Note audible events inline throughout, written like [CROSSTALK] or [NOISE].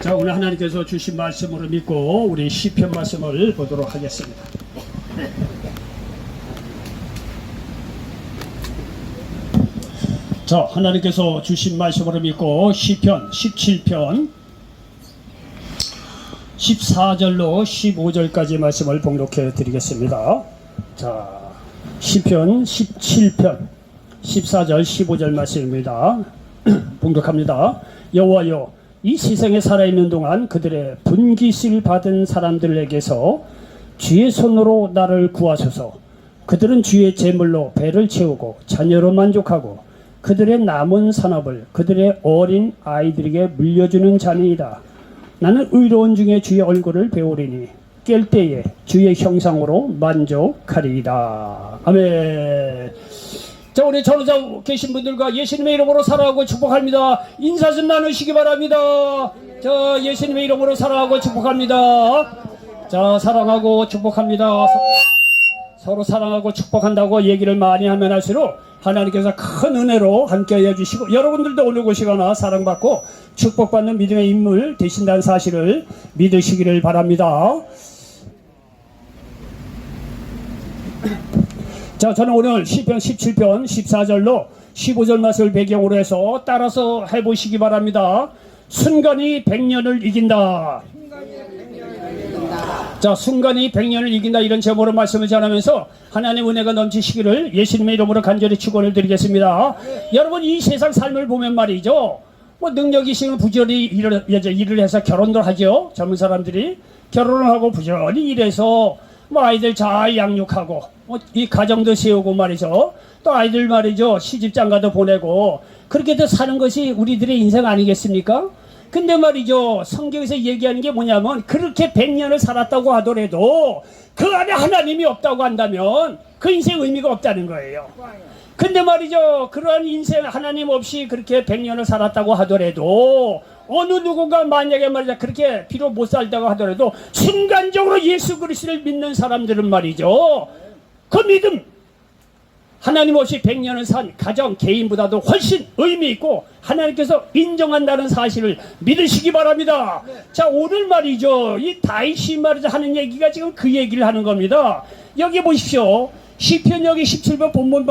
자 오늘 하나님께서 주신 말씀으로 믿고 우리 시편 말씀을 보도록 하겠습니다. 자 하나님께서 주신 말씀으로 믿고 시편 17편 14절로 15절까지 말씀을 봉독해 드리겠습니다. 자 시편 17편 14절 15절 말씀입니다. [CLEARS THROAT] 봉독합니다. 여호와여 이 세상에 살아있는 동안 그들의 분깃을 받은 사람들에게서 주의 손으로 나를 구하소서. 그들은 주의 재물로 배를 채우고 자녀로 만족하고 그들의 남은 산업을 그들의 어린 아이들에게 물려주는 자니이다. 나는 의로운 중에 주의 얼굴을 배우리니 깰 때에 주의 형상으로 만족하리이다. 아멘 자 우리 전우자 계신 분들과 예수님의 이름으로 사랑하고 축복합니다. 인사 좀 나누시기 바랍니다. 자 예수님의 이름으로 사랑하고 축복합니다. 자 사랑하고 축복합니다. 서- 서로 사랑하고 축복한다고 얘기를 많이 하면 할수록 하나님께서 큰 은혜로 함께 해주시고 여러분들도 오늘 오시거나 사랑받고 축복받는 믿음의 인물 되신다는 사실을 믿으시기를 바랍니다. 자, 저는 오늘 시편 17편 14절로 15절 말씀을 배경으로 해서 따라서 해보시기 바랍니다. 순간이 100년을 이긴다. 자, 순간이 100년을 이긴다 이런 제목으로 말씀을 전하면서 하나님 은혜가 넘치시기를 예수님의 이름으로 간절히 축원을 드리겠습니다. 여러분 이 세상 삶을 보면 말이죠. 뭐 능력이 있으면 부지런히 일을, 일을 해서 결혼도 하죠. 젊은 사람들이 결혼을 하고 부지런히 일해서 뭐 아이들 잘 양육하고 뭐이 가정도 세우고 말이죠. 또 아이들 말이죠. 시집장가도 보내고 그렇게 도 사는 것이 우리들의 인생 아니겠습니까? 근데 말이죠. 성경에서 얘기하는 게 뭐냐면 그렇게 100년을 살았다고 하더라도 그 안에 하나님이 없다고 한다면 그 인생 의미가 없다는 거예요. 근데 말이죠. 그러한 인생 하나님 없이 그렇게 100년을 살았다고 하더라도 어느 누군가 만약에 말이죠. 그렇게 비록 못 살다고 하더라도 순간적으로 예수 그리스도를 믿는 사람들은 말이죠. 그 믿음 하나님 없이 100년을 산 가정 개인보다도 훨씬 의미 있고 하나님께서 인정한다는 사실을 믿으시기 바랍니다. 자 오늘 말이죠 이 다윗이 말이죠 하는 얘기가 지금 그 얘기를 하는 겁니다. 여기 보십시오. 시편 여기 17번 본문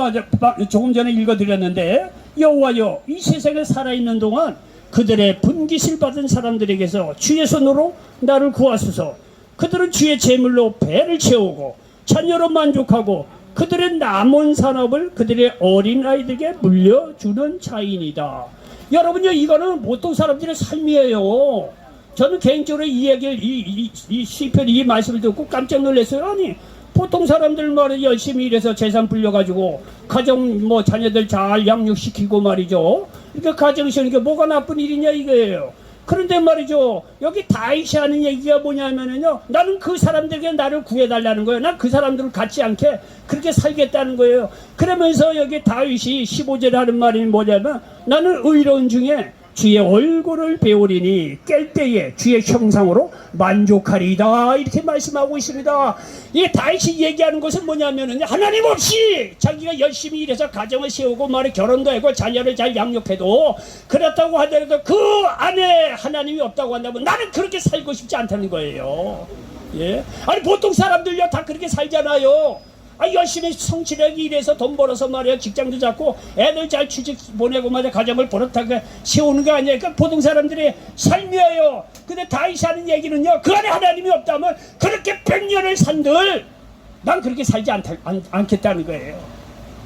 조금 전에 읽어드렸는데 여호와여 이 세상에 살아있는 동안 그들의 분깃을 받은 사람들에게서 주의 손으로 나를 구하소서 그들은 주의 재물로 배를 채우고 자녀로 만족하고 그들의 남은 산업을 그들의 어린 아이들에게 물려주는 차이니다. 여러분요 이거는 보통 사람들의 삶이에요. 저는 개인적으로 이 얘기를 이, 이, 이 시편 이 말씀을 듣고 깜짝 놀랐어요. 아니 보통 사람들 말이 열심히 일해서 재산 불려가지고 가정 뭐 자녀들 잘 양육시키고 말이죠. 이게 가정 세우는 게 뭐가 나쁜 일이냐 이거예요. 그런데 말이죠. 여기 다윗이 하는 얘기가 뭐냐면은요. 나는 그 사람들에게 나를 구해달라는 거예요. 난 그 사람들을 갖지 않게 그렇게 살겠다는 거예요. 그러면서 여기 다윗이 15절에 하는 말이 뭐냐면 나는 의로운 중에 주의 얼굴을 배우리니 깰 때에 주의 형상으로 만족하리이다 이렇게 말씀하고 있습니다. 이 다윗이 얘기하는 것은 뭐냐면은 하나님 없이 자기가 열심히 일해서 가정을 세우고 말에 결혼도 하고 자녀를 잘 양육해도 그렇다고 하더라도 그 안에 하나님이 없다고 한다면 나는 그렇게 살고 싶지 않다는 거예요. 예? 아니 보통 사람들요 다 그렇게 살잖아요. 아, 열심히 성실하게 일해서 돈 벌어서 말이야 직장도 잡고 애들 잘 취직 보내고 말이야 가정을 버릇하게 세우는 거 아니에요. 그러니까 보통 사람들의 삶이에요. 근데 다윗이 하는 얘기는요. 그 안에 하나님이 없다면 그렇게 백년을 산들 난 그렇게 살지 않다, 않, 않겠다는 거예요.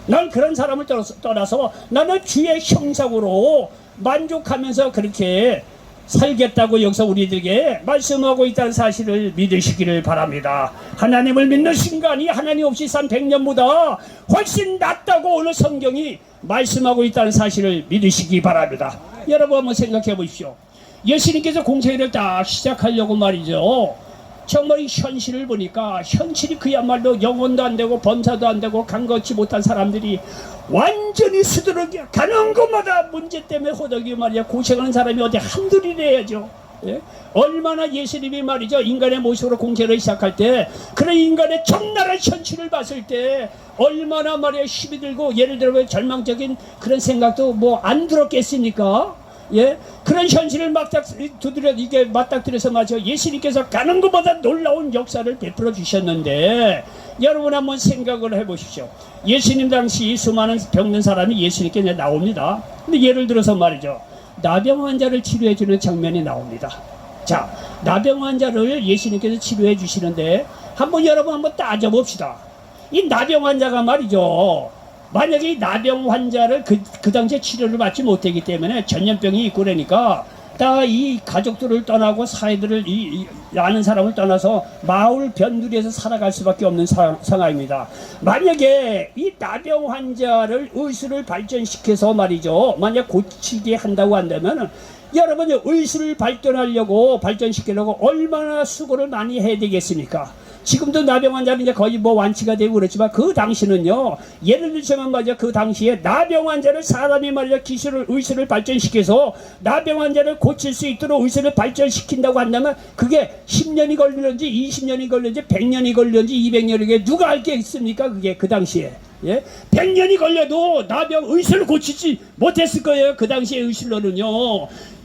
난 그런 사람을 떠나서, 떠나서 나는 주의 형상으로 만족하면서 그렇게 살겠다고 여기서 우리들에게 말씀하고 있다는 사실을 믿으시기를 바랍니다. 하나님을 믿는 순간이 하나님 없이 산 100년보다 훨씬 낫다고 오늘 성경이 말씀하고 있다는 사실을 믿으시기 바랍니다. 여러분 한번 생각해 보십시오. 예수님께서 공생애를 딱 시작하려고 말이죠. 정말 이 현실을 보니까 현실이 그야말로 영혼도 안 되고 범사도 안 되고 간거치 못한 사람들이 완전히 수두룩이야. 가는 곳마다 문제 때문에 호덕이 말이야. 고생하는 사람이 어디 한둘이래야죠. 예? 얼마나 예수님이 말이죠. 인간의 모습으로 공생을 시작할 때 그런 인간의 적나라한 현실을 봤을 때 얼마나 말이야. 힘이 들고 예를 들어 절망적인 그런 생각도 뭐 안 들었겠습니까 예? 그런 현실을 막딱 두드려 이게 맞닥뜨려서 맞죠. 예수님께서 가는 것보다 놀라운 역사를 베풀어 주셨는데 여러분 한번 생각을 해보십시오. 예수님 당시 수많은 병든 사람이 예수님께 나옵니다. 근데 예를 들어서 말이죠. 나병 환자를 치료해 주는 장면이 나옵니다. 자, 나병 환자를 예수님께서 치료해 주시는데 한번 여러분 한번 따져 봅시다. 이 나병 환자가 말이죠. 만약에 이 나병 환자를 그, 그 당시에 치료를 받지 못했기 때문에 전염병이 있고 그러니까 다 이 가족들을 떠나고 사회들을 이, 이 아는 사람을 떠나서 마을 변두리에서 살아갈 수밖에 없는 사- 상황입니다. 만약에 이 나병 환자를 의술을 발전시켜서 말이죠. 만약 고치게 한다고 한다면 여러분 의술을 발전하려고 발전시키려고 얼마나 수고를 많이 해야 되겠습니까? 지금도 나병 환자는 이제 거의 뭐 완치가 되고 그렇지만 그 당시는요 예를 들자면 말이죠. 그 당시에 나병 환자를 사람이 말이죠. 기술을 의술을 발전시켜서 나병 환자를 고칠 수 있도록 의술을 발전시킨다고 한다면 그게 10년이 걸리는지 20년이 걸리는지 100년이 걸리는지 200년이 걸리는지 누가 알겠습니까? 그게 그 당시에 예? 100년이 걸려도 나병 의술을 고치지 못했을 거예요. 그 당시에 의술로는요.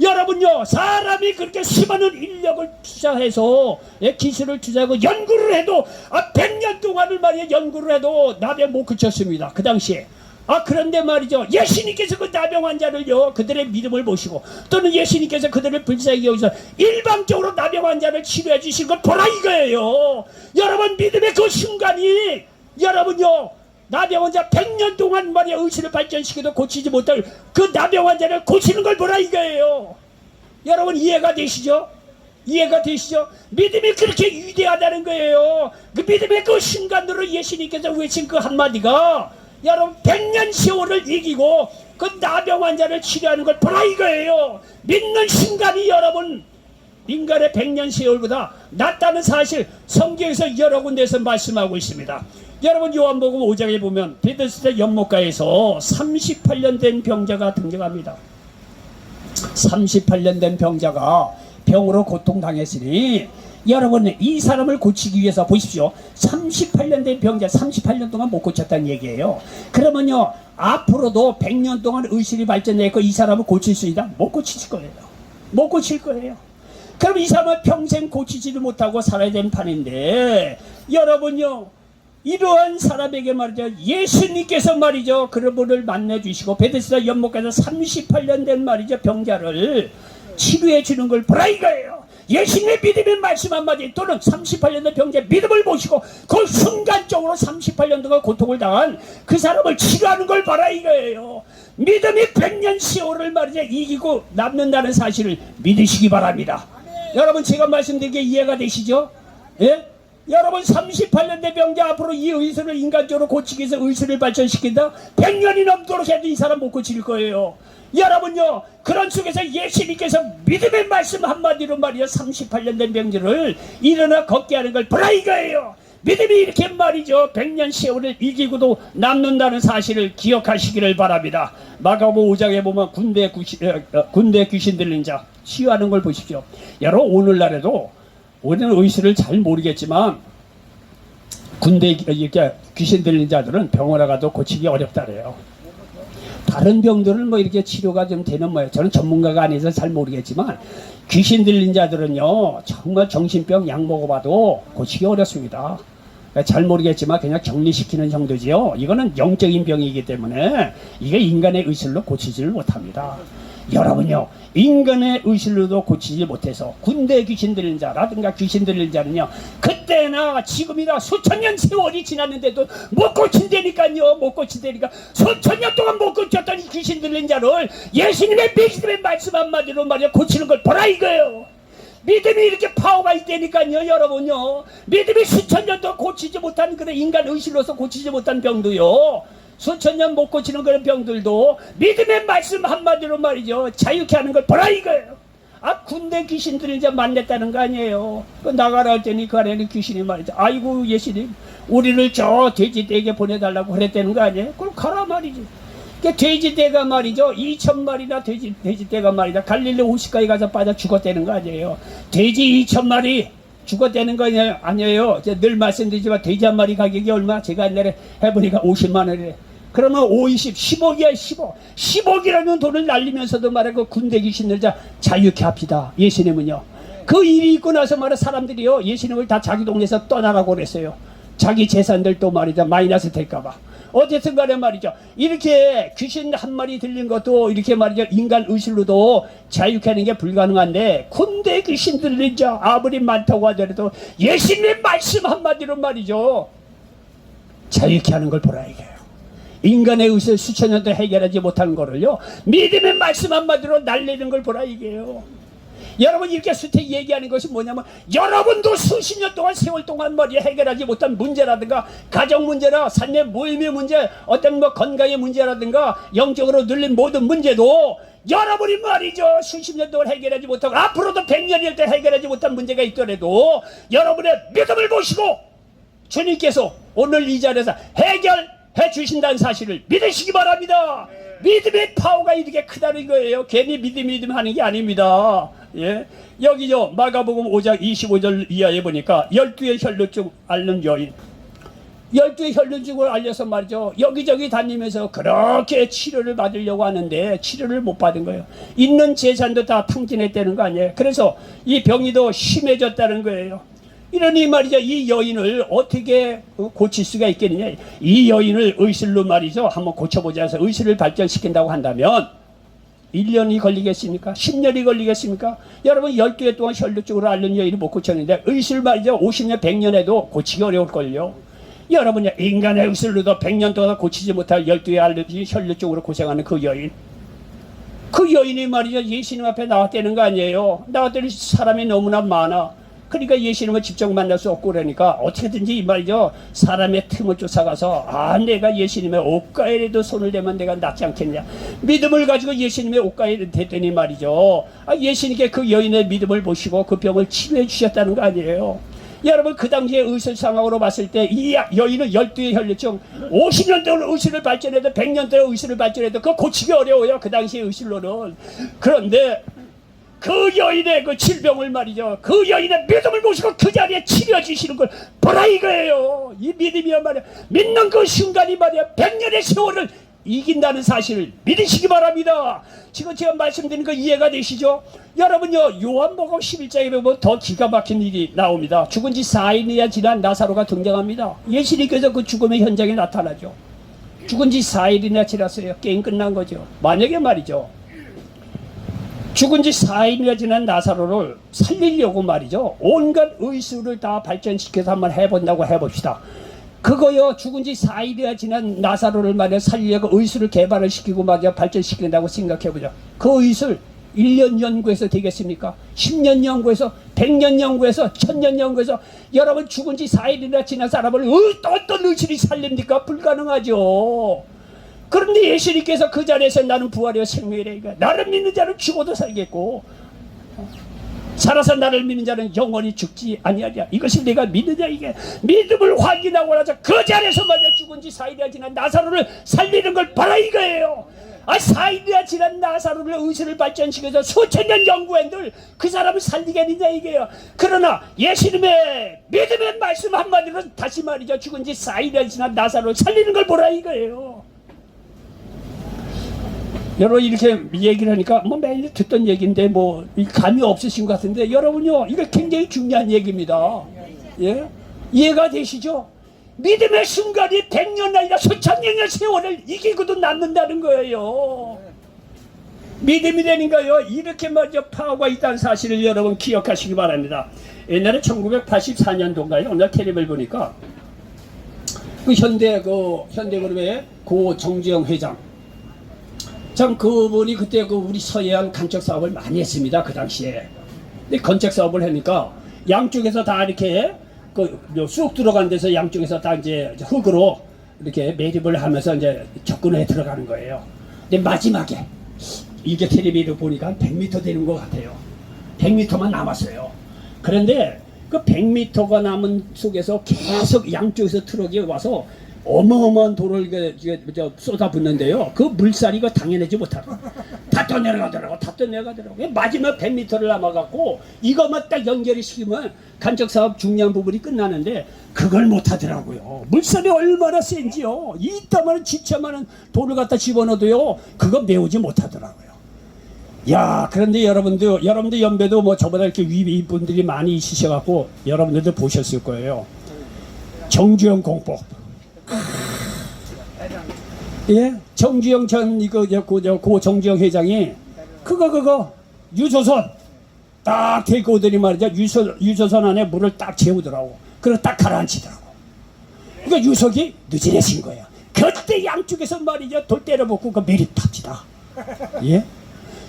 여러분요, 사람이 그렇게 수많은 인력을 투자해서 예, 기술을 투자하고 연구를 해도 아, 100년 동안을 말이야 연구를 해도 나병 못 그쳤습니다. 그 당시에. 아 그런데 말이죠 예수님께서 그 나병 환자를요 그들의 믿음을 보시고 또는 예수님께서 그들을 불쌍히 여기서 일방적으로 나병 환자를 치료해 주신 걸 보라 이거예요 여러분 믿음의 그 순간이 여러분요 나병 환자 100년 동안 말이야 의식을 발전시켜도 고치지 못할 그 나병 환자를 고치는 걸 보라 이거예요 여러분 이해가 되시죠? 이해가 되시죠? 믿음이 그렇게 위대하다는 거예요. 그 믿음의 그 순간으로 예수님께서 외친 그 한마디가 여러분 백년 세월을 이기고 그 나병 환자를 치료하는 걸 보라 이거예요. 믿는 순간이 여러분 인간의 백년 세월보다 낫다는 사실 성경에서 여러 군데에서 말씀하고 있습니다. 여러분 요한복음 5장에 보면 베드스다 연못가에서 38년 된 병자가 등장합니다. 38년 된 병자가 병으로 고통당했으니 여러분 이 사람을 고치기 위해서 보십시오. 38년 된 병자 38년 동안 못 고쳤다는 얘기예요. 그러면요 앞으로도 100년 동안 의술이 발전했고 이 사람을 고칠 수 있다? 못 고칠 거예요. 못 고칠 거예요. 그럼 이 사람은 평생 고치지를 못하고 살아야 되는 판인데 여러분요 이러한 사람에게 말이죠. 예수님께서 말이죠. 그런 분을 만나 주시고 베데스다 연못가에서 38년 된 말이죠. 병자를 치료해 주는 걸 보라 이거예요. 예수님의 믿음의 말씀 한마디 또는 38년 된 병자의 믿음을 보시고 그 순간적으로 38년 동안 고통을 당한 그 사람을 치료하는 걸 봐라 이거예요. 믿음이 100년 세월을 말이죠. 이기고 남는다는 사실을 믿으시기 바랍니다. 여러분 제가 말씀드린 게 이해가 되시죠? 예? 여러분 38년 된 병자 앞으로 이 의술을 인간적으로 고치기 위해서 의술을 발전시킨다? 100년이 넘도록 해도 이 사람 못 고칠 거예요. 여러분요 그런 속에서 예수님께서 믿음의 말씀 한마디로 말이야 38년 된 병자를 일어나 걷게 하는 걸 보라 이거예요. 믿음이 이렇게 말이죠. 100년 세월을 이기고도 남는다는 사실을 기억하시기를 바랍니다. 마가복 5장에 보면 군대 귀신, 어, 어, 군대 귀신 들린 자 치유하는 걸 보십시오. 여러분 오늘날에도 우리는 의술을 잘 모르겠지만 군대 이렇게 귀신 들린 자들은 병원에 가도 고치기 어렵다래요. 다른 병들은 뭐 이렇게 치료가 좀 되는 모양. 저는 전문가가 아니어서 잘 모르겠지만 귀신 들린 자들은요 정말 정신병 약 먹어봐도 고치기 어렵습니다. 그러니까 잘 모르겠지만 그냥 격리시키는 정도지요. 이거는 영적인 병이기 때문에 이게 인간의 의술로 고치지를 못합니다. 여러분요. 인간의 의술로도 고치지 못해서 군대 귀신 들린 자라든가 귀신 들린 자는요 그때나 지금이나 수천 년 세월이 지났는데도 못 고친다니까요 못 고친다니까. 수천 년 동안 못 고쳤던 이 귀신 들린 자를 예수님의 믿음의 말씀 한마디로 말이야 고치는 걸 보라 이거예요. 믿음이 이렇게 파워가 있다니까요 여러분요. 믿음이 수천 년 동안 고치지 못한 그런 인간 의식으로서 고치지 못한 병도요 수천 년 못 고치는 그런 병들도 믿음의 말씀 한마디로 말이죠. 자유케 하는 걸 보라 이거예요. 아 군대 귀신들을 이제 만났다는 거 아니에요. 그 나가라 했더니 그 안에는 귀신이 말이죠. 아이고 예수님 우리를 저 돼지떼에게 보내달라고 그랬다는 거 아니에요? 그럼 가라 말이지. 그 돼지떼가 말이죠. 2천 마리나 돼지, 돼지떼가 말이다. 갈릴리 호시가에 가서 빠져 죽었다는 거 아니에요. 돼지 2천 마리 죽었다는 거 아니에요? 늘 말씀드리지만 돼지 한 마리 가격이 얼마? 제가 옛날에 해보니까 50만 원이래. 그러면 5, 20, 10억이야 10억. 10억이라는 돈을 날리면서도 말해 그 군대 귀신들 자 자유케 합시다. 예수님은요. 그 일이 있고 나서 말해 사람들이요 예수님을 다 자기 동네에서 떠나가고 그랬어요. 자기 재산들 또 말이죠. 마이너스 될까봐. 어쨌든 간에 말이죠. 이렇게 귀신 한 마리 들린 것도 이렇게 말이죠. 인간 의술로도 자유케 하는 게 불가능한데 군대 귀신 들린 자 아무리 많다고 하더라도 예수님의 말씀 한마디로 말이죠. 자유케 하는 걸 보라 이게요. 인간의 의술 수천 년도 해결하지 못한 거를요. 믿음의 말씀 한마디로 날리는 걸 보라 이게요. 여러분 이렇게 수태 얘기하는 것이 뭐냐면 여러분도 수십 년 동안 세월 동안 머리 해결하지 못한 문제라든가 가정 문제나 산내 모임의 문제 어떤 뭐 건강의 문제라든가 영적으로 눌린 모든 문제도 여러분이 말이죠 수십 년 동안 해결하지 못하고 앞으로도 백년일 때 해결하지 못한 문제가 있더라도 여러분의 믿음을 보시고 주님께서 오늘 이 자리에서 해결 해 주신다는 사실을 믿으시기 바랍니다. 믿음의 파워가 이렇게 크다는 거예요. 괜히 믿음 믿음 하는 게 아닙니다. 예. 여기요 마가복음 5장 25절 이하에 보니까 열두의 혈루증 앓는 여인 열두의 혈루증을 알려서 말이죠. 여기저기 다니면서 그렇게 치료를 받으려고 하는데 치료를 못 받은 거예요. 있는 재산도 다 탕진했다는 거 아니에요. 그래서 이 병이 더 심해졌다는 거예요. 이러니 말이죠. 이 여인을 어떻게 고칠 수가 있겠느냐. 이 여인을 의술로 말이죠. 한번 고쳐보자 해서 의술을 발전시킨다고 한다면 1년이 걸리겠습니까? 10년이 걸리겠습니까? 여러분 12해 동안 혈류증으로 앓는 여인이 못 고쳤는데 의술 말이죠. 50년, 100년 해도 고치기 어려울걸요. 여러분이 인간의 의술로도 100년 동안 고치지 못할 12해 알레르기 혈류증으로 고생하는 그 여인. 그 여인이 말이죠. 예수님 앞에 나왔다는 거 아니에요. 나왔더니 사람이 너무나 많아. 그러니까 예수님을 직접 만날 수 없고 그러니까 어떻게든지 이 말이죠. 사람의 틈을 쫓아가서 아 내가 예수님의 옷가에라도 손을 대면 내가 낫지 않겠냐. 믿음을 가지고 예수님의 옷가에 대더니 말이죠. 아 예수님께 그 여인의 믿음을 보시고 그 병을 치료해 주셨다는 거 아니에요. 여러분 그 당시에 의술 상황으로 봤을 때 이 여인은 열두의 혈류증 50년 동안 의술을 발전해도 100년 동안 의술을 발전해도 그거 고치기 어려워요 그 당시의 의술로는 그런데 그 여인의 그 질병을 말이죠 그 여인의 믿음을 모시고 그 자리에 치료해 주시는 걸 보라 이거예요 이 믿음이야 말이야 믿는 그 순간이 말이야 100년의 세월을 이긴다는 사실을 믿으시기 바랍니다. 지금 제가 말씀드린 거 이해가 되시죠? 여러분요, 요한복음 11장에 보면 더 기가 막힌 일이 나옵니다. 죽은 지 4일이야 지난 나사로가 등장합니다. 예수님께서 그 죽음의 현장에 나타나죠. 죽은 지 4일이나 지났어요. 게임 끝난 거죠. 만약에 말이죠. 죽은 지 4일이나 지난 나사로를 살리려고 말이죠. 온갖 의술을 다 발전시켜서 한번 해본다고 해봅시다. 그거요 죽은 지 4일이나 지난 나사로를 말이야 살리려고 의술을 개발을 시키고 말이야 발전시킨다고 생각해보자. 그 의술 1년 연구해서 되겠습니까? 10년 연구해서 100년 연구해서 1000년 연구해서 여러분 죽은 지 4일이나 지난 사람을 의- 어떤 의술이 살립니까? 불가능하죠. 그런데 예수님께서 그 자리에서 나는 부활이요 생명이라니까 나를 믿는 자는 죽어도 살겠고 살아서 나를 믿는 자는 영원히 죽지 아니하리라. 이것이 내가 믿느냐 이게 믿음을 확인하고 나서 그 자리에서 말이야 죽은 지 사일이나 지난 나사로를 살리는 걸 봐라 이거예요. 아 사일이나 지난 나사로를 의술을 발전시켜서 수천 년 연구한들 그 사람을 살리겠느냐 이게요. 그러나 예수님의 믿음의 말씀 한마디로 다시 말이죠 죽은 지 사일이나 지난 나사로를 살리는 걸 보라 이거예요. 여러분 이렇게 얘기를 하니까 뭐 매일 듣던 얘기인데 뭐이 감이 없으신 것 같은데 여러분요 이거 굉장히 중요한 얘기입니다. 예 이해가 되시죠? 믿음의 순간이 백년 아니라 수천 년의 세월을 이기고도 남는다는 거예요. 믿음이 되는가요? 이렇게 먼저 파워가 있다는 사실을 여러분 기억하시기 바랍니다. 옛날에 1984년도인가요? 오늘 텔레비를 보니까 그 현대 그 현대그룹의 고 정지영 회장 참 그분이 그때 그 우리 서해안 간척 사업을 많이 했습니다 그 당시에. 근데 건축 사업을 하니까 양쪽에서 다 이렇게 그쑥 들어간 데서 양쪽에서 다 이제 흙으로 이렇게 매립을 하면서 이제 접근해 들어가는 거예요. 근데 마지막에 이게 텔레비를 보니까 한 100m 되는 것 같아요. 100m만 남았어요. 그런데 그 100m가 남은 속에서 계속 양쪽에서 트럭이 와서 어마어마한 돌을 쏟아붓는데요. 그 물살이 그 당연하지 못하고 다 떠내려가더라고, 다 떠내려가더라고. 마지막 100m를 남아갖고 이것만 딱 연결이 시키면 간척 사업 중요한 부분이 끝나는데 그걸 못하더라고요. 물살이 얼마나 센지요. 이따만한 지체만한 돌을 갖다 집어넣어도요. 그거 메우지 못하더라고요. 야, 그런데 여러분들, 여러분들 연배도 뭐 저보다 이렇게 위 분들이 많이 있으셔갖고 여러분들도 보셨을 거예요. 정주영 공법. 예, 정주영 전 이거 저, 고, 저, 고 정주영 회장이 그거 그거 유조선 딱 데리고 오더니 말이죠 유조, 유조선 안에 물을 딱 재우더라고. 그리고 딱 가라앉히더라고. 그러니까 유석이 늦어내신 거야. 그때 양쪽에서 말이죠 돌 때려먹고 그 매립합시다. 예?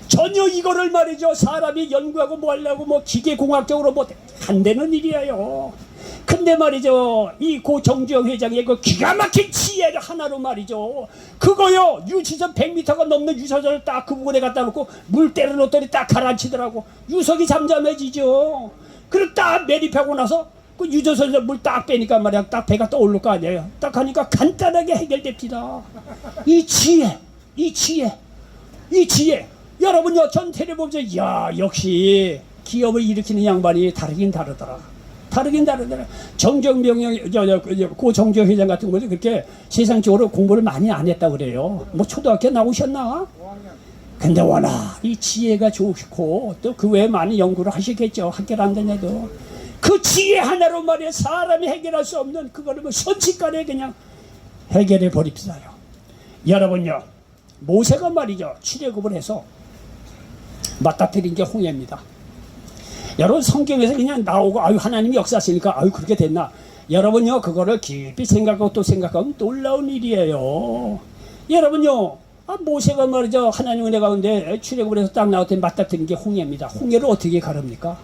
전혀 이거를 말이죠 사람이 연구하고 뭐 하려고 뭐 기계공학적으로 뭐 한되는 일이에요. 근데 말이죠 이 고 정주영 회장의 그 기가 막힌 지혜를 하나로 말이죠. 그거요 유치선 100m가 넘는 유서전을 딱 그 부분에 갖다 놓고 물 때려 놓더니 딱 가라앉히더라고. 유석이 잠잠해지죠. 그리고 딱 매립하고 나서 그 유조선에서 물 딱 빼니까 말이야 딱 배가 떠오를 거 아니에요. 딱 하니까 간단하게 해결됩니다. 이 지혜 이 지혜 이 지혜. 여러분요 전 텔레보면서 야 역시 기업을 일으키는 양반이 다르긴 다르더라 다르긴 다르더라. 정정병영 저저 고 정정 회장 같은 분이 그렇게 세상적으로 공부를 많이 안 했다 그래요. 뭐 초등학교 나오셨나? 근데 워낙 이 지혜가 좋고 또 그 외에 많은 연구를 하시겠죠. 학교를 안 다녀도. 그 지혜 하나로 말이야 사람이 해결할 수 없는 그거를 뭐 순식간에 그냥 해결해 버립시다요. 여러분요 모세가 말이죠. 출애굽을 해서 맞닥뜨린 게 홍해입니다. 여러분 성경에서 그냥 나오고 아유 하나님이 역사하시니까 아유 그렇게 됐나? 여러분요 그거를 깊이 생각하고 또 생각하면 놀라운 일이에요. 여러분요 아, 모세가 말이죠 하나님 은혜 가운데 출애굽을 해서 딱 나왔더니 맞닥뜨린 게 홍해입니다. 홍해를 어떻게 가릅니까?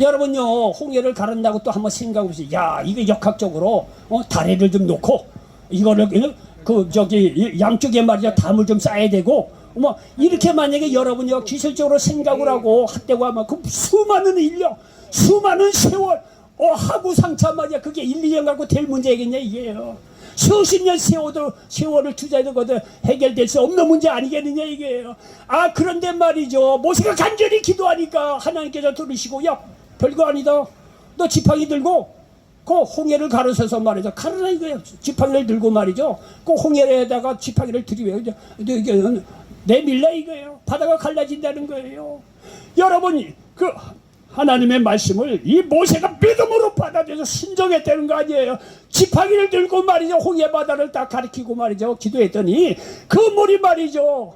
여러분요 홍해를 가른다고 또 한번 생각해 보세요. 야 이게 역학적으로 어, 다리를 좀 놓고 이거를 그- 그 저기 양쪽에 말이죠 담을 좀 쌓아야 되고 뭐 이렇게 만약에 여러분이 기술적으로 생각을 하고 했다고 하면 그 수많은 인력 수많은 세월 어 하고 상차 말이야. 그게 1, 2년 갖고 될 문제겠냐 이게요 수십 년 세월도 세월을 투자해도 거든 해결될 수 없는 문제 아니겠느냐 이게요 아 그런데 말이죠. 모세가 간절히 기도하니까 하나님께서 들으시고 야 별거 아니다. 너 지팡이 들고 그 홍해를 가로서서 말이죠. 가르라 이거예요. 지팡이를 들고 말이죠. 그 홍해에다가 지팡이를 이제 이게 내밀라 이거예요. 바다가 갈라진다는 거예요. 여러분이 그 하나님의 말씀을 이 모세가 믿음으로 받아들여서 순종했다는 거 아니에요. 지팡이를 들고 말이죠. 홍해 바다를 딱 가리키고 말이죠. 기도했더니 그 물이 말이죠.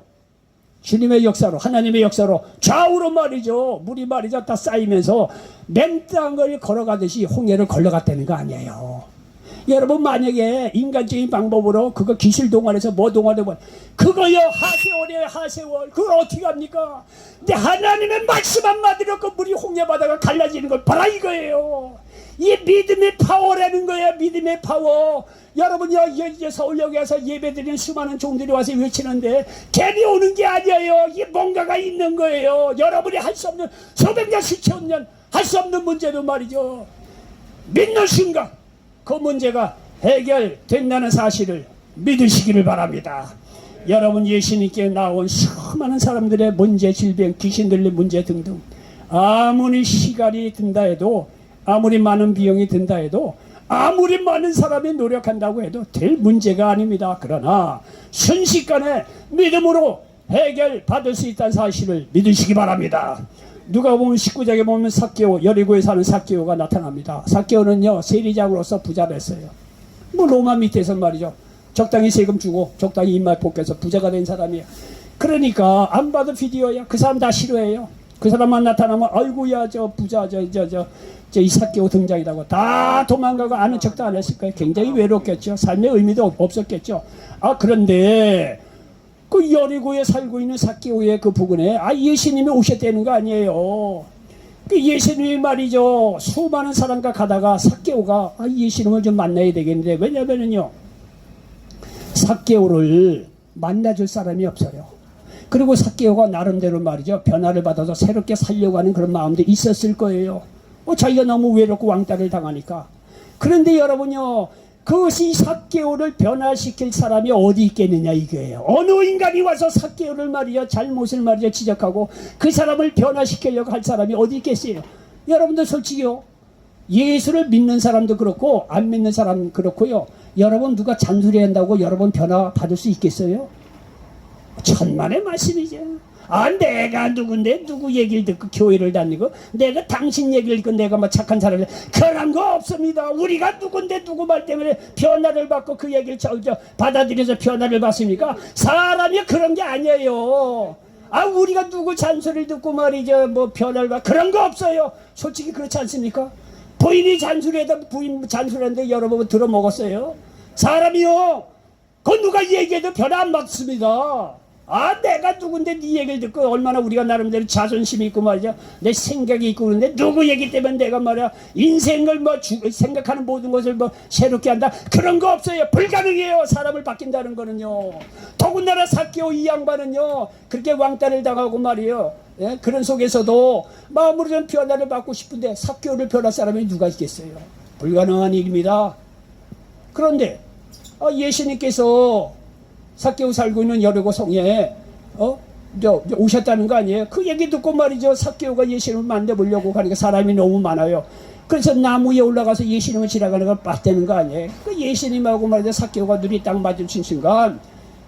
주님의 역사로 하나님의 역사로 좌우로 말이죠 물이 말이죠 다 쌓이면서 맨땅을 걸어가듯이 홍해를 걸러갔다는 거 아니에요 여러분 만약에 인간적인 방법으로 그거 기술 동원해서 뭐 동원해보 그거요 하세월이에요 하세월. 그걸 어떻게 합니까? 근데 하나님의 말씀 한마디로 그 물이 홍해 바다가 갈라지는 걸 봐라 이거예요. 이 믿음의 파워라는 거야 믿음의 파워. 여러분요 서울역에서 예배드리는 수많은 종들이 와서 외치는데 괜히 오는 게 아니에요. 이 뭔가가 있는 거예요. 여러분이 할 수 없는 수백 년 수천 년 할 수 없는 문제도 말이죠. 믿는 순간 그 문제가 해결된다는 사실을 믿으시기를 바랍니다 여러분 예수님께 나온 수많은 사람들의 문제 질병 귀신 들린 문제 등등 아무리 시간이 든다 해도 아무리 많은 비용이 든다 해도 아무리 많은 사람이 노력한다고 해도 될 문제가 아닙니다. 그러나 순식간에 믿음으로 해결받을 수 있다는 사실을 믿으시기 바랍니다. 누가 보면 19장에 보면 사케오 여리고에 사는 사케오가 나타납니다. 사케오는요 세리장으로서 부자를 했어요. 뭐 로마 밑에서 말이죠. 적당히 세금 주고 적당히 입맛 벗겨서 부자가 된 사람이에요. 그러니까 안 봐도 비디오야. 그 사람 다 싫어해요. 그 사람만 나타나면 아이고야 저 부자 저 저 저 저 이삭개오 등장이라고 다 도망가고 아는 척도 안 했을 거예요. 굉장히 외롭겠죠. 삶의 의미도 없- 없었겠죠. 아 그런데 그 여리고에 살고 있는 사개오의 그 부근에 아 예수님이 오셨다는 거 아니에요. 그 예수님이 말이죠. 수많은 사람과 가다가 사개오가 아 예수님을 좀 만나야 되겠는데 왜냐면은요. 사개오를 만나줄 사람이 없어요. 그리고 사개오가 나름대로 말이죠. 변화를 받아서 새롭게 살려고 하는 그런 마음도 있었을 거예요. 어, 자기가 너무 외롭고 왕따를 당하니까. 그런데 여러분요, 그것이 사개오를 변화시킬 사람이 어디 있겠느냐 이거예요. 어느 인간이 와서 사개오를 말이야 잘못을 말이야 지적하고 그 사람을 변화시키려고 할 사람이 어디 있겠어요. 여러분들 솔직히요. 예수를 믿는 사람도 그렇고 안 믿는 사람 그렇고요. 여러분 누가 잔소리한다고 여러분 변화 받을 수 있겠어요? 천만의 말씀이죠. 아, 내가 누군데 누구 얘기를 듣고 교회를 다니고 내가 당신 얘기를 듣고 내가 뭐 착한 사람이 그런 거 없습니다. 우리가 누군데 누구 말 때문에 변화를 받고 그 얘기를 저, 저 받아들여서 변화를 받습니까? 사람이 그런 게 아니에요. 아, 우리가 누구 잔소리를 듣고 말이죠. 뭐 변화를 받 그런 거 없어요. 솔직히 그렇지 않습니까? 부인이 잔소리하다 부인 잔소리하는데 여러분 들어먹었어요. 사람이요. 그 누가 얘기해도 변화 안 받습니다. 아 내가 누군데 네 얘기를 듣고 얼마나 우리가 나름대로 자존심이 있고 말이죠 내 생각이 있고 그런데 누구 얘기 때문에 내가 말이야. 인생을 뭐 주- 생각하는 모든 것을 뭐 새롭게 한다? 그런 거 없어요. 불가능해요. 사람을 바뀐다는 거는요. 더군다나 사케오 이 양반은요 그렇게 왕따를 당하고 말이에요. 예? 그런 속에서도 마음으로 좀 변화를 받고 싶은데 사케오를 변할 사람이 누가 있겠어요? 불가능한 일입니다. 그런데 아, 예수님께서 사개오 살고 있는 여리고 성에 어? 저, 저 오셨다는 거 아니에요? 그 얘기 듣고 말이죠. 사개오가 예수님을 만나보려고 가니까 사람이 너무 많아요. 그래서 나무 위에 올라가서 예수님을 지나가는 걸 봤다는 거 아니에요? 그 예수님하고 말이죠. 사개오가 눈이 딱 마주친 순간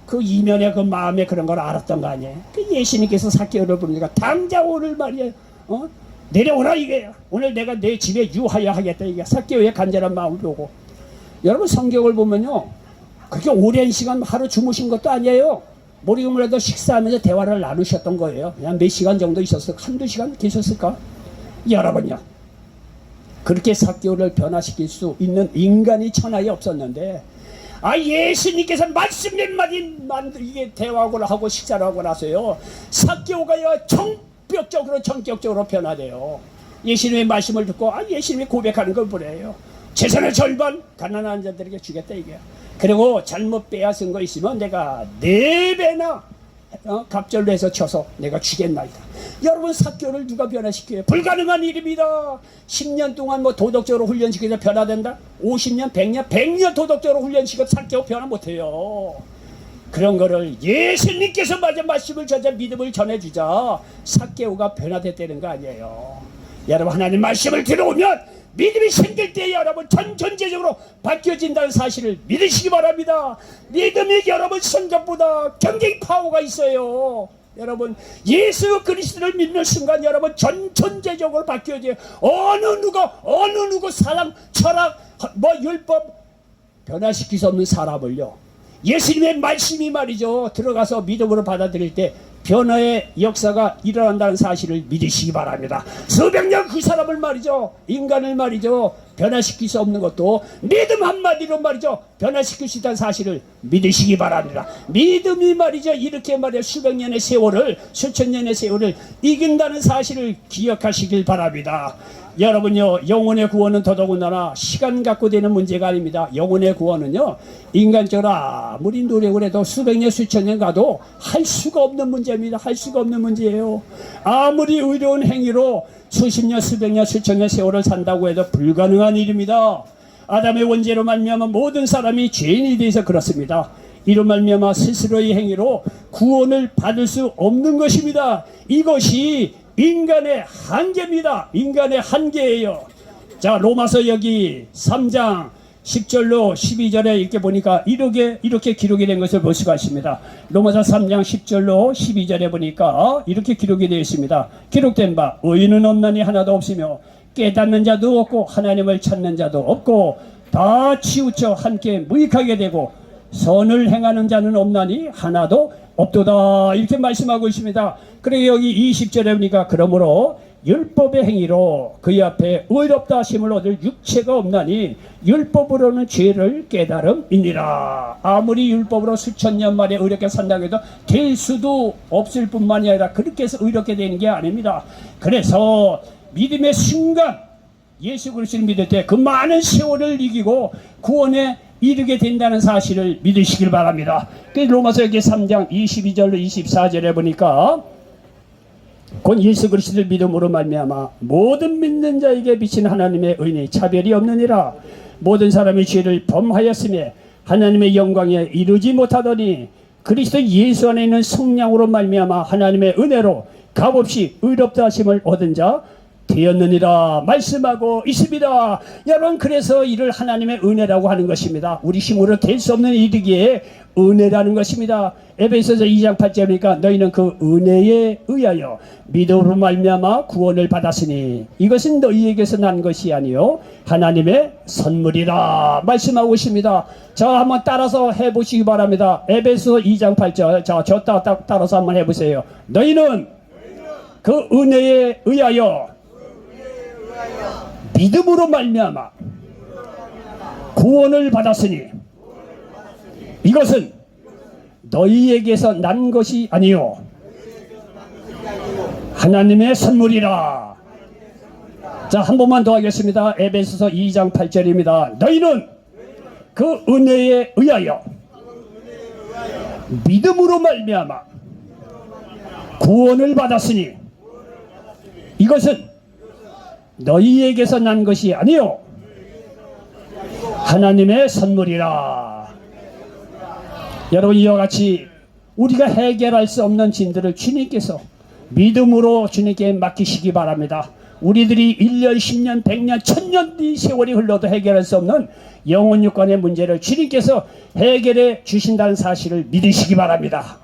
그 이면에 그 마음에 그런 걸 알았던 거 아니에요? 그 예수님께서 사개오를 부르니까 당장 오늘 말이에요. 어? 내려오라 이게 오늘 내가 내 집에 유하여 하겠다 이게 사개오의 간절한 마음을 보고 여러분 성경을 보면요. 그렇게 오랜 시간 하루 주무신 것도 아니에요. 모리금을라도 식사하면서 대화를 나누셨던 거예요. 그냥 몇 시간 정도 있었을 한두 시간 계셨을까? 여러분요. 그렇게 사개오를 변화시킬 수 있는 인간이 천하에 없었는데 아 예수님께서 말씀 몇 마디만 이게 대화를 하고 식사를 하고 나서요 사개오가요 정격적으로 전격적으로 변화돼요 예수님의 말씀을 듣고 아 예수님이 고백하는 걸 보래요 재산의 절반 가난한 자들에게 주겠다 이게 그리고 잘못 빼앗은 거 있으면 내가 네 배나 어, 갑절로 해서 쳐서 내가 주겠나이다. 여러분 사교를 누가 변화시켜요? 불가능한 일입니다. 10년 동안 뭐 도덕적으로 훈련시켜서 변화된다? 50년, 100년, 100년 도덕적으로 훈련시켜 사교 변화 못해요. 그런 거를 예수님께서 맞아 말씀을 전자 믿음을 전해주자 사개오가 변화됐다는 거 아니에요. 여러분 하나님 말씀을 들어오면 믿음이 생길 때 여러분 전 전체적으로 바뀌어진다는 사실을 믿으시기 바랍니다. 믿음이 여러분 성적보다 굉장히 파워가 있어요. 여러분 예수 그리스도를 믿는 순간 여러분 전 전체적으로 바뀌어져요. 어느 누가 어느 누구 사랑 철학 뭐 율법 변화시킬 수 없는 사람을요. 예수님의 말씀이 말이죠. 들어가서 믿음으로 받아들일 때 변화의 역사가 일어난다는 사실을 믿으시기 바랍니다. 수백 년 그 사람을 말이죠. 인간을 말이죠. 변화시킬 수 없는 것도 믿음 한마디로 말이죠. 변화시킬 수 있다는 사실을 믿으시기 바랍니다. 믿음이 말이죠. 이렇게 말이야 수백 년의 세월을 수천 년의 세월을 이긴다는 사실을 기억하시길 바랍니다. 여러분요 영혼의 구원은 더더군다나 시간 갖고 되는 문제가 아닙니다. 영혼의 구원은요 인간적으로 아무리 노력을 해도 수백 년 수천 년 가도 할 수가 없는 문제입니다. 할 수가 없는 문제예요. 아무리 의로운 행위로 수십 년 수백 년 수천 년 세월을 산다고 해도 불가능한 일입니다. 아담의 원죄로 말미암아 모든 사람이 죄인이 돼서 그렇습니다. 이로 말미암아 스스로의 행위로 구원을 받을 수 없는 것입니다. 이것이 인간의 한계입니다. 인간의 한계예요. 자, 로마서 여기 3장 10절로 12절에 이렇게 보니까 이렇게 이렇게 기록이 된 것을 볼 수가 있습니다. 로마서 3장 10절로 12절에 보니까 이렇게 기록이 되어 있습니다. 기록된 바 의인은 없나니 하나도 없으며 깨닫는 자도 없고 하나님을 찾는 자도 없고 다 치우쳐 함께 무익하게 되고 선을 행하는 자는 없나니 하나도 없도다. 이렇게 말씀하고 있습니다. 그리고 여기 20절에 보니까 그러므로 율법의 행위로 그의 앞에 의롭다 하심을 얻을 육체가 없나니 율법으로는 죄를 깨달음이니라. 아무리 율법으로 수천 년 만에 의롭게 산다고 해도 될 수도 없을 뿐만이 아니라 그렇게 해서 의롭게 되는 게 아닙니다. 그래서 믿음의 순간 예수 그리스도를 믿을 때 그 많은 세월을 이기고 구원에 이르게 된다는 사실을 믿으시길 바랍니다. 그 로마서 여기 3장 22절로 24절에 보니까 곧 예수 그리스도를 믿음으로 말미암아 모든 믿는 자에게 비친 하나님의 은혜 차별이 없느니라 모든 사람이 죄를 범하였음에 하나님의 영광에 이르지 못하더니 그리스도 예수 안에 있는 성령으로 말미암아 하나님의 은혜로 값없이 의롭다 하심을 얻은 자 되었느니라 말씀하고 있습니다. 여러분 그래서 이를 하나님의 은혜라고 하는 것입니다. 우리 힘으로 될 수 없는 일이기에 은혜라는 것입니다. 에베소서 2장 8절이니까 너희는 그 은혜에 의하여 믿음으로 말미암아 구원을 받았으니 이것은 너희에게서 난 것이 아니요 하나님의 선물이라 말씀하고 있습니다. 자 한번 따라서 해보시기 바랍니다. 에베소 2장 8절 자저 따라서 한번 해보세요. 너희는 그 은혜에 의하여 믿음으로 말미암아 구원을 받았으니 이것은 너희에게서 난 것이 아니요 하나님의 선물이라. 자 한 번만 더 하겠습니다. 에베소서 2장 8절입니다. 너희는 그 은혜에 의하여 믿음으로 말미암아 구원을 받았으니 이것은 너희에게서 난 것이 아니요. 하나님의 선물이라. 여러분 이와 같이 우리가 해결할 수 없는 진들을 주님께서 믿음으로 주님께 맡기시기 바랍니다. 우리들이 1년 10년 100년 1000년 이 세월이 흘러도 해결할 수 없는 영혼 육관의 문제를 주님께서 해결해 주신다는 사실을 믿으시기 바랍니다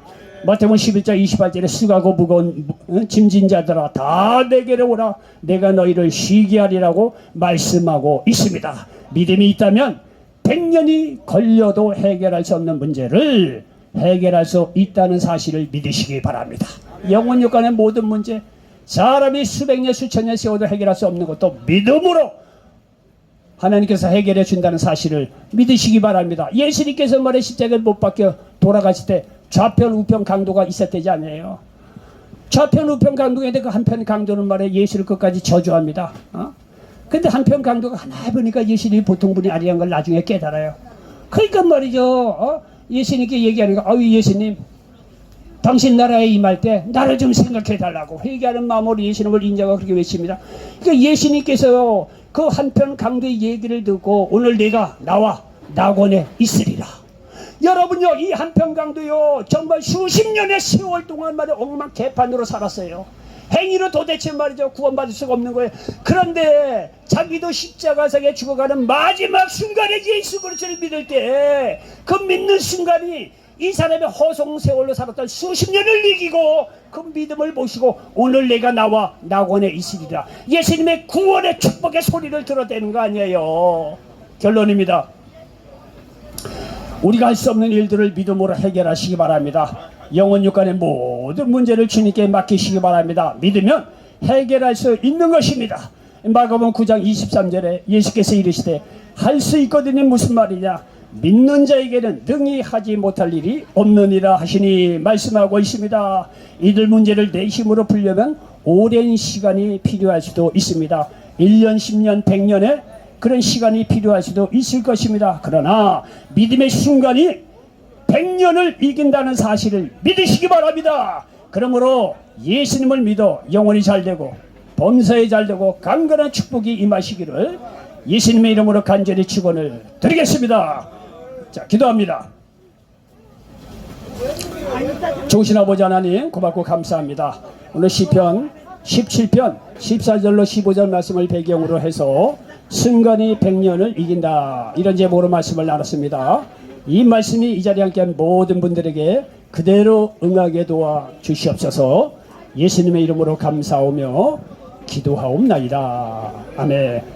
마태복음 11장 28절에 수고하고 무거운 어, 짐진 자들아 다 내게로 오라 내가 너희를 쉬게 하리라고 말씀하고 있습니다. 믿음이 있다면 100년이 걸려도 해결할 수 없는 문제를 해결할 수 있다는 사실을 믿으시기 바랍니다. 영혼 육 간의 모든 문제 사람이 수백 년 수천 년 세워도 해결할 수 없는 것도 믿음으로 하나님께서 해결해 준다는 사실을 믿으시기 바랍니다. 예수님께서 말해 십자가를 못 박혀 돌아가실 때 좌편 우편 강도가 있었대지 않아요. 좌편 우편 강도가 있는데 그 한편 강도는 말해 예수를 끝까지 저주합니다. 어? 근데 한편 강도가 하나 보니까 예수님이 보통 분이 아니란 걸 나중에 깨달아요. 그러니까 말이죠. 어? 예수님께 얘기하는 거, 아유 예수님, 당신 나라에 임할 때 나를 좀 생각해 달라고 회개하는 마음으로 예수님을 인정하고 그렇게 외칩니다. 그러니까 예수님께서 그 한편 강도의 얘기를 듣고 오늘 내가 나와 낙원에 있으리라. 여러분요 이 한편 강도요 정말 수십 년의 세월 동안 말이야 엉망 개판으로 살았어요. 행위로 도대체 말이죠 구원받을 수가 없는 거예요. 그런데 자기도 십자가상에 죽어가는 마지막 순간에 예수 그리스도를 믿을 때 그 믿는 순간이 이 사람의 허송 세월로 살았던 수십 년을 이기고 그 믿음을 보시고 오늘 내가 나와 낙원에 있으리라. 예수님의 구원의 축복의 소리를 들어대는 거 아니에요. 결론입니다. 우리가 할 수 없는 일들을 믿음으로 해결하시기 바랍니다. 영혼 육간의 모든 문제를 주님께 맡기시기 바랍니다. 믿으면 해결할 수 있는 것입니다. 마가복음 9장 23절에 예수께서 이르시되 할 수 있거든요. 무슨 말이냐? 믿는 자에게는 능히 하지 못할 일이 없느니라 하시니 말씀하고 있습니다. 이들 문제를 내 힘으로 풀려면 오랜 시간이 필요할 수도 있습니다. 1년, 10년, 100년의 그런 시간이 필요할 수도 있을 것입니다. 그러나 믿음의 순간이 100년을 이긴다는 사실을 믿으시기 바랍니다. 그러므로 예수님을 믿어 영혼이 잘 되고 범사에 잘 되고 강건한 축복이 임하시기를 예수님의 이름으로 간절히 축원을 드리겠습니다. 자, 기도합니다. 좋으신 아버지 하나님 고맙고 감사합니다. 오늘 시편 17편 14절로 15절 말씀을 배경으로 해서 순간이 100년을 이긴다 이런 제목으로 말씀을 나눴습니다. 이 말씀이 이 자리에 함께한 모든 분들에게 그대로 응하게 도와 주시옵소서 예수님의 이름으로 감사하며 기도하옵나이다. 아멘.